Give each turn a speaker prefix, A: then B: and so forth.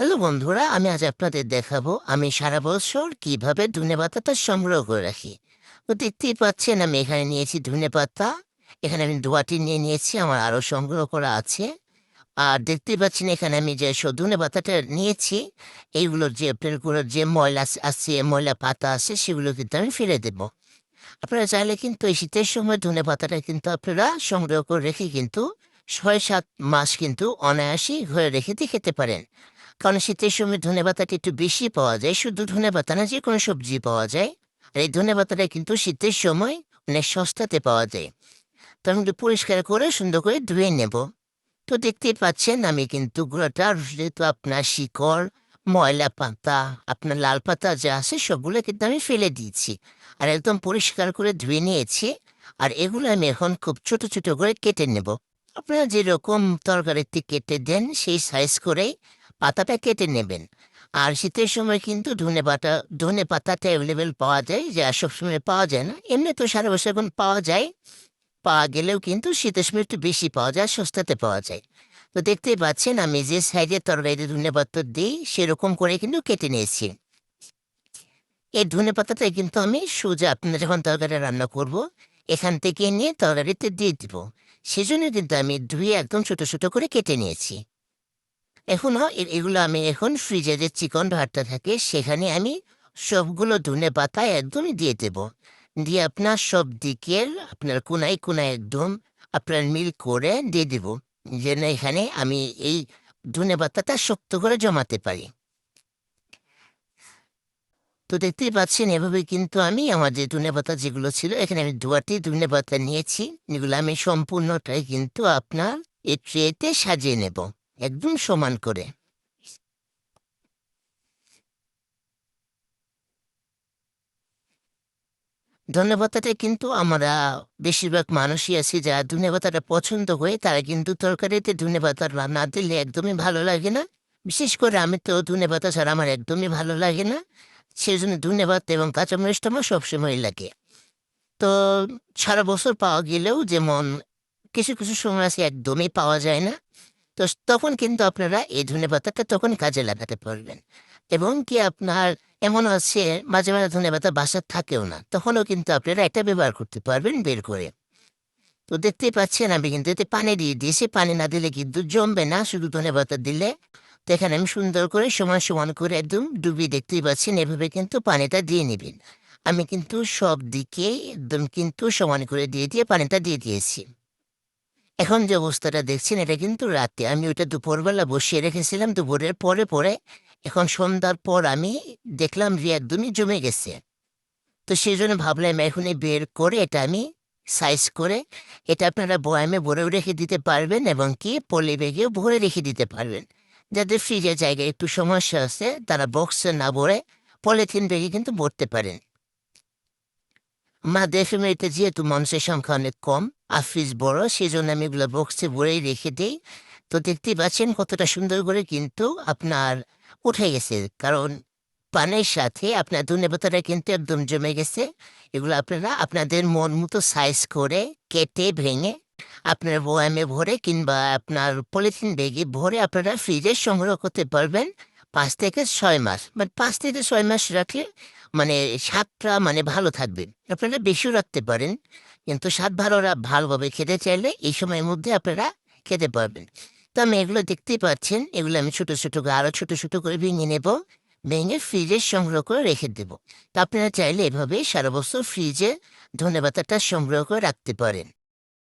A: Hello বন্ধুরা, আমি আজ আপনাদের দেখাবো আমি সারা বছর কীভাবে ধনে পাতাটা সংগ্রহ করে রাখি। তো দেখতেই পাচ্ছেন, আমি এখানে নিয়েছি ধনে পাতা। এখানে আমি দোয়াটি নিয়ে নিয়েছি, আমার আরও সংগ্রহ করা আছে। আর দেখতেই পাচ্ছেন, এখানে আমি যে ধনে পাতাটা নিয়েছি, এইগুলোর যে পেলগুলোর যে ময়লা আছে, ময়লা পাতা আছে, সেগুলো কিন্তু আমি ফেলে দেবো। আপনারা চাইলে কিন্তু এই শীতের সময় ধনে পাতাটা কিন্তু আপনারা সংগ্রহ করে রেখে কিন্তু ছয় সাত মাস কিন্তু অনায়াসই ঘরে রেখে দিয়ে খেতে পারেন। কারণ শীতের সময় ধনে পাতাটা একটু বেশি পাওয়া যায়, শুধু ধনে পাতা না যে কোনো সবজি পাওয়া যায়। আর এই ধনে পাতাটা কিন্তু শীতের সময় অনেক সস্তাতে পাওয়া যায়। তো আমি একটু পরিষ্কার করে, সুন্দর করে ধুয়ে নেব। তো দেখতেই পাচ্ছেন, আমি কিন্তু গুঁড়োটা, যেহেতু আপনার শিকড়, ময়লা পাতা, আপনার লাল পাতা যা আছে, সবগুলো কিন্তু আমি ফেলে দিয়েছি। আর একদম পরিষ্কার করে ধুয়ে নিয়েছি। আর এগুলো আমি এখন খুব ছোট ছোট করে কেটে নেব। আপনারা যেরকম তরকারিতে কেটে দেন, সেই সাইজ করেই পাতাটা কেটে নেবেন। আর শীতের সময় কিন্তু ধনে পাতা, ধনে পাতাটা অ্যাভেলেবেল পাওয়া যায়, যে যা সবসময় পাওয়া যায় না। এমনি তো সারা বছর এখন পাওয়া যায়। পাওয়া গেলেও কিন্তু শীতের সময় একটু বেশি পাওয়া যায়, সস্তাতে পাওয়া যায়। তো দেখতেই পাচ্ছেন, আমি যে সাইডে তরকারিতে ধনে পাতা দিই, সেরকম করে কিন্তু কেটে নিয়েছি। এই ধনে পাতাটা কিন্তু আমি সোজা আপনার যখন তরকারি রান্না করব, এখান থেকে নিয়ে তরকারিতে দিয়ে দিব। সেজন্য কিন্তু আমি ধুয়ে একদম ছোট ছোট করে কেটে নিয়েছি। এখনও এ- এগুলো আমি এখন ফ্রিজে যে চিকন ভাতটা থাকে, সেখানে আমি সবগুলো ধনে পাতা একদমই দিয়ে দেব। দিয়ে আপনার সব দিকের আপনার কোনায় কোনায় একদম আপনার মিল করে দিয়ে দেব। যেন এখানে আমি এই ধনে পাতাটা শক্ত করে জমাতে পারি। তো দেখতেই পাচ্ছেন, এভাবে কিন্তু আমি আমার যে ধনে পাতা যেগুলো ছিল, এখানে আমি দুয়াটি ধনে পাতা নিয়েছি। এগুলো আমি সম্পূর্ণটাই কিন্তু আপনার এই ট্রেতে সাজিয়ে নেব। একদম সমান করে। ধনেপাতাটা কিন্তু আমরা বেশিরভাগ মানুষই আছি যারা ধনেপাতাটা পছন্দ করে, তারা কিন্তু তরকারিতে ধনেপাতা না দিলে একদমই ভালো লাগে না। বিশেষ করে আমি তো ধনেপাতা ছাড়া আমার একদমই ভালো লাগে না। সেই জন্য ধনেপাতা এবং কাঁচামরিচটা আমার সবসময় লাগে। তো সারা বছর পাওয়া গেলেও যেমন কিছু কিছু সময় আছে একদমই পাওয়া যায় না। তো তখন কিন্তু আপনারা এই ধনে পাতাটা তখন কাজে লাগাতে পারবেন। এবং কি আপনার এমন আছে, মাঝে মাঝে ধনে পাতা বাসার থাকেও না, তখনও কিন্তু আপনারা এটা ব্যবহার করতে পারবেন বের করে। তো দেখতেই পাচ্ছেন আমি কিন্তু এতে পানি দিয়ে দিয়েছি, পানি না দিলে কিন্তু জমবে না, শুধু ধনে পাতা দিলে। তো এখানে আমি সুন্দর করে সমান সমান করে একদম ডুবিয়ে দেখতেই পাচ্ছেন, এভাবে কিন্তু পানিটা দিয়ে নেবেন। আমি কিন্তু সব দিকে একদম কিন্তু সমান করে দিয়ে দিয়ে পানিটা দিয়ে দিয়েছি। এখন যে অবস্থাটা দেখছেন, এটা কিন্তু রাতে। আমি ওটা দুপুরবেলা বসিয়ে রেখেছিলাম, দুপুরের পরে পরে এখন সন্ধ্যার পর আমি দেখলাম যে একদমই জমে গেছে। তো সেই জন্য ভাবলাম এখনই বের করে এটা আমি সাইজ করে এটা আপনারা বয়ামে ভরেও রেখে দিতে পারবেন এবং কি পলি ব্যাগেও ভরে রেখে দিতে পারবেন। যাদের ফ্রিজের জায়গায় একটু সমস্যা আছে, তারা বক্সে না ভরে পলিথিন ব্যাগে কিন্তু ভরতে পারেন। মা দেশে মেয়েতে যেহেতু মানুষের সংখ্যা অনেক কম, আর ফ্রিজ বড় সেই জন্য আমি এগুলো বক্সে ভরেই রেখে দিই। তো দেখতেই পাচ্ছেন কতটা সুন্দর করে কিন্তু আপনার উঠে গেছে। কারণ পানের সাথে আপনার ধনেপাতাটা কিন্তু একদম জমে গেছে। এগুলো আপনারা আপনাদের মন মতো সাইজ করে কেটে, ভেঙে আপনার বয়ামে ভরে কিংবা আপনার পলিথিন ব্যাগে ভরে আপনারা ফ্রিজে সংগ্রহ করতে পারবেন। পাঁচ থেকে ছয় মাস। মানে পাঁচ থেকে ছয় মাস রাখলে মানে স্বাদটা মানে ভালো থাকবে। আপনারা বেশিও রাখতে পারেন, কিন্তু স্বাদ ভালো ভালোভাবে খেতে চাইলে এই সময়ের মধ্যে আপনারা খেতে পারবেন। তো আমি এগুলো দেখতেই পাচ্ছেন, এগুলো আমি ছোটো ছোটো করে আরও ছোটো ছোটো করে ভেঙে নেব। ভেঙে ফ্রিজে সংগ্রহ করে রেখে দেবো। তো আপনারা চাইলে এভাবে সারা বছর ফ্রিজে ধনেপাতাটা সংগ্রহ করে রাখতে পারেন।